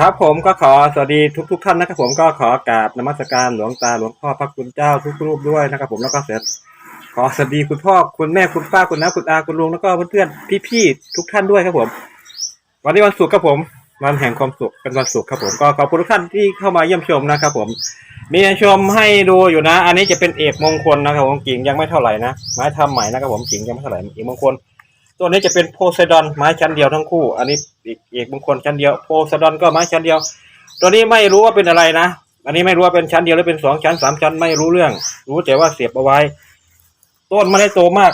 ครับผมก็ขอสวัสดีทุกทุกๆท่านนะครับผมก็ขอกราบนมัสการหลวงตาหลวงพ่อพระคุณเจ้าทุกรูปด้วยนะครับ ผมแล้วก็เสร็จขอสวัสดีคุณพ่อคุณแม่คุณป้าคุณน้าคุณอาคุณลุงแล้วก็เพื่อนๆพี่ๆทุกท่านด้วยครับผม วันนี้วันศุกร์ครับผมวันแห่งความสุขเป็นวันศุกร์ครับผมก็ขอบคุณทุกท่านที่เข้ามาเยี่ยมชมนะครับ ผม มีชมให้ดูอยู่นะ อันนี้จะเป็นเอกมงคลนะครับผมกิ่งยังไม่เท่าไหร่นะไม้ทำใหม่นะครับผมกิ่งยังไม่เท่าไหร่เอกมงคล ตัวนี้จะเป็นโพไซดอนไม้ชั้นเดียวทั้งคู่ อันนี้อีกเอกมงคลชั้นเดียวโพไซดอนก็ไม้ชั้นเดียว ตัวนี้ไม่รู้ว่าเป็นอะไรนะ อันนี้ไม่รู้ว่าเป็นชั้นเดียวหรือเป็นสองชั้นสามชั้นไม่รู้เรื่อง รู้แต่ว่าเสียบเอาไว้ ต้นไม่ได้โตมาก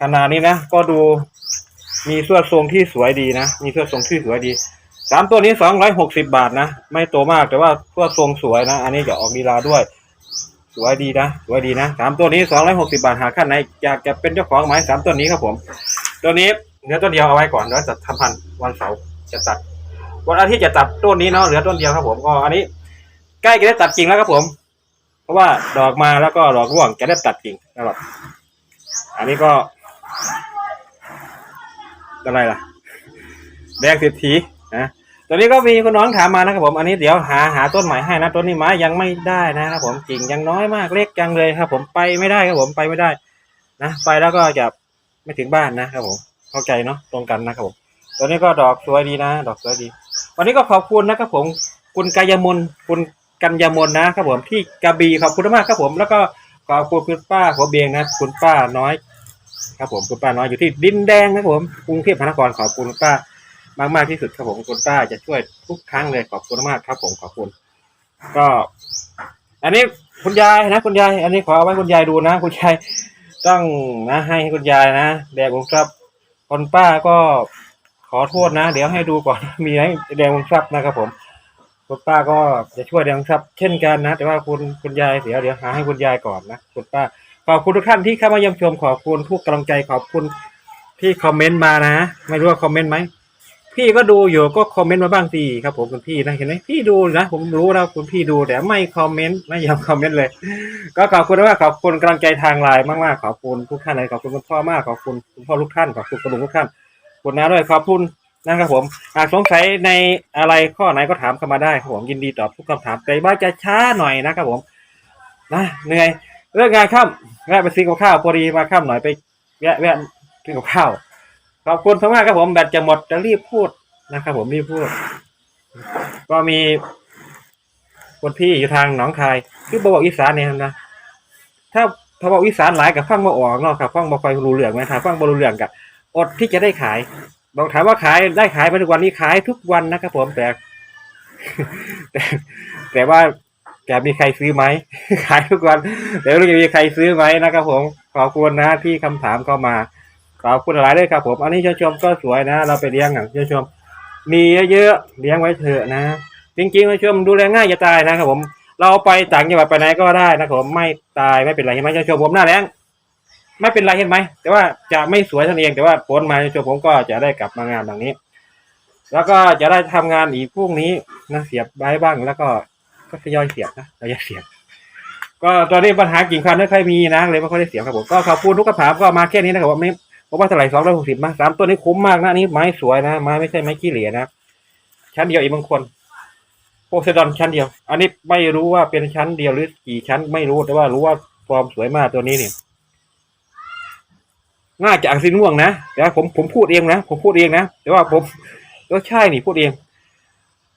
ขนาดนี้นะ ก็ดูมีเส่วนทรงที่สวยดีนะ มีเส่วนทรงที่สวยดีสามตัวนี้สองร้อยหกสิบบาทนะ ไม่โตมากแต่ว่าเส่วนทรงสวยนะ อันนี้จะออกดีลาด้วย สวยดีนะ สวยดีนะสามตัวนี้สองร้อยหกสิบาทหาขั้นไหนอยากจะเป็นเจ้าของไหมสามตัวนี้ครับผม ตัวนี้เหลือต้นเดียวเอาไว้ก่อนแล้วจะทำพันธุ์วันเสาร์จะตัด วันอาทิตย์จะตัดต้นนี้เนาะเหลือต้นเดียวครับผมก็อันนี้ ใกล้จะได้ตัดกิ่งแล้วครับผม เพราะว่าดอกมาแล้วก็ดอกร่วงจะได้ตัดกิ่งนะครับอันนี้ก็อะไรล่ะแดงเศรษฐีนะตัวนี้ก็มีคุณน้องถามมานะครับผมอันนี้เดี๋ยวหาหาต้นใหม่ให้นะต้นนี้ไม้ยังไม่ได้นะครับผมกิ่งยังน้อยมากเล็กจังเลยครับ ผมไปไม่ได้ครับผมไปไม่ได้นะไปแล้วก็จะ ไม่ถึงบ้านนะครับผมเข้าใจเนาะตรงกันนะครับผมตัวนี้ก็ดอกสวยดีนะ ดอกสวยดี วันนี้ก็ขอบคุณนะครับผมคุณกายมนคุณกัญญามนนะครับผมที่กระบี่ขอบคุณมากครับผม แล้วก็ขอบคุณคุณป้าหัวเบียงนะคุณป้าน้อย ครับผมคุณป้าน้อยอยู่ที่ดินแดงนะครับผมกรุงเทพมหานครขอบคุณป้ามากมากที่สุดครับผมคุณป้าจะช่วยทุกครั้งเลยขอบคุณมากครับ ผมขอบคุณ ก็ อันนี้คุณยายนะคุณยาย อันนี้ขอเอาไว้คุณยายดูนะ คุณยาย ต้องนะให้คุณยายนะแดงผมครับคนป้าก็ขอโทษนะ เดี๋ยวให้ดูก่อน มีให้แดงผมครับนะครับ ผมคุณป้าก็จะช่วยแดงครับ เช่นกันนะ แต่ว่าคุณคุณยายเดี๋ยวเดี๋ยวหาให้คุณยายก่อนนะคุณป้าขอบคุณทุกท่านที่เข้ามาเยี่ยมชมขอบคุณทุกกำลังใจขอบคุณที่คอมเมนต์มานะ ไม่รู้ว่าคอมเมนต์ไหม พี่ก็ดูอยู่ก็คอมเมนต์มาบ้างสิครับผมคุณพี่นะเห็นไหมพี่ดูนะผมรู้แล้วคุณพี่ดูแต่ไม่คอมเมนต์ไม่ยอมคอมเมนต์เลย ก็ขอบคุณมากขอบคุณกำลังใจทางไลน์มากๆขอบคุณทุกท่านเลยขอบคุณคุณพ่อมากขอบคุณคุณพ่อทุกท่านขอบคุณคุณลุงทุกท่านคุณนะด้วยขอบคุณนะครับผมหากสงสัยในอะไรข้อไหนก็ถามเข้ามาได้ครับผมยินดีตอบทุกคำถามแต่ว่าจะช้าหน่อยนะครับผมนะเหนื่อยเรื่องงานค่ำแวะไปซื้อกับข้าวพอดีมาค่ำหน่อยไปแวะแวะซื้อกับข้าว ขอบคุณมากครับผมแบตจะหมดจะรีบพูดนะครับผมรีบพูด ก็มีคนพี่อยู่ทางหนองคาย คือบอกอีสานเนี่ยนะถ้าถ้าบอกอีสานหลายกับฟังมาออกเนาะครับฟังบ่ค่อยรู้เรื่องไหมถ้าฟังบ่รู้เรื่องกับอดที่จะได้ขาย บอกถามว่าขายได้ขายไปทุกวันนี้ขายทุกวันนะครับผมแต่แต่แต่ว่าจะมีใครซื้อไหมขายทุกวันแต่ไม่รู้จะมีใครซื้อไหมนะครับผมขอบคุณนะที่คำถามเข้ามา ขอบคุณหลายเลยครับผมอันนี้ชมชมก็สวยนะ เราไปเลี้ยงอะชมชม มีเยอะๆเลี้ยงไว้เถอะนะ จริงๆชมชมดูแลง่ายจะตายนะครับผม เราไปต่างจังหวัดไปไหนก็ได้นะครับผมไม่ตายไม่เป็นไรเห็นไหมชมผมหน้าแรงไม่เป็นไรเห็นไหมแต่ว่าจะไม่สวยท่านเองแต่ว่าผลมาชมผมก็จะได้กลับมางานดังนี้ แล้วก็จะได้ทำงานอีกพรุ่งนี้นะเสียบไว้บ้างแล้วก็ก็ทยอยเสียบนะทยอยเสียบก็ตอนนี้ปัญหากิ่งพันไม่ค่อยมีนะเลยไม่ค่อยได้เสียบครับผมก็ขอบคุณทุกคำถามก็มาแค่นี้นะครับผม ไม่ผมว่าเท่าไหร่สองร้อยหกสิบมาสามตัวนี้คุ้มมากนะอันนี้ไม้สวยนะไม้ไม่ใช่ไม้ขี้เหร่นะชั้นเดียวอีกบางคนโพไซดอนชั้นเดียว อันนี้ไม่รู้ว่าเป็นชั้นเดียวหรือกี่ชั้นไม่รู้แต่ว่ารู้ว่าฟอร์มสวยมากตัวนี้เนี่ยน่าจะอักซินม่วงนะแต่ว่าผมผมพูดเองนะผมพูดเองนะแต่ว่าผมก็ใช่นี่พูดเอง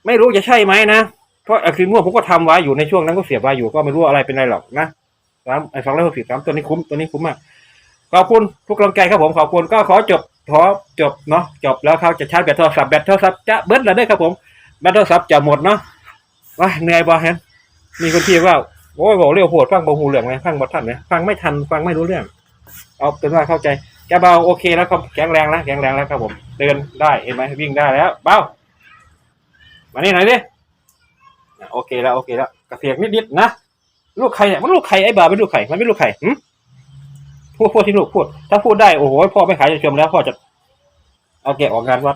ไม่รู้จะใช่ไหมนะเพราะอสินม่วงผมก็ทำไว้อยู่ในช่วงนั้นก็เสียบไว้อยู่ก็ไม่รู้อะไรเป็นไรหรอกนะสามไอ้สองร้อยหกสิบสามตัวนี้คุ้มตัวนี้คุ้มมาก ขอบคุณทุกกำลังใจครับผมขอบคุณก็ขอจบขอจบเนาะจบแล้วเขาจะชาร์จแบตโทรศัพท์แบตโทรศัพท์จะเบิดแล้วเด้อครับผมแบตโทรศัพท์จะหมดเนาะว้าเหนื่อยบ่เห็นมีคนที่ว่าโอ้ยบอกเรียวโหดฟังบ่หูเรื่องไหมฟังบ่ทันไหมฟังไม่ทันฟังไม่รู้เรื่อง เอาเป็นว่าเข้าใจแกเบาโอเคแล้วครับแข็งแรงแล้วแข็งแรงแล้วครับผม เดินได้เห็นไหมวิ่งได้แล้ว เบามานี่หน่อยดิโอเคแล้วโอเคแล้วกระเสียกนิดๆนะลูกใครเนี่ยมันลูกใครไอ้บ่าวเป็นลูกใครมันไม่ลูกใครหืม พูดพูดที่ลูกพูด ถ้าพูดได้โอ้โหพ่อไม่ขายจะชมแล้วพ่อจะ เอาแกะออกงานวัด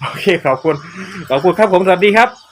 โอเคขอบคุณขอบคุณครับผมสวัสดีครับ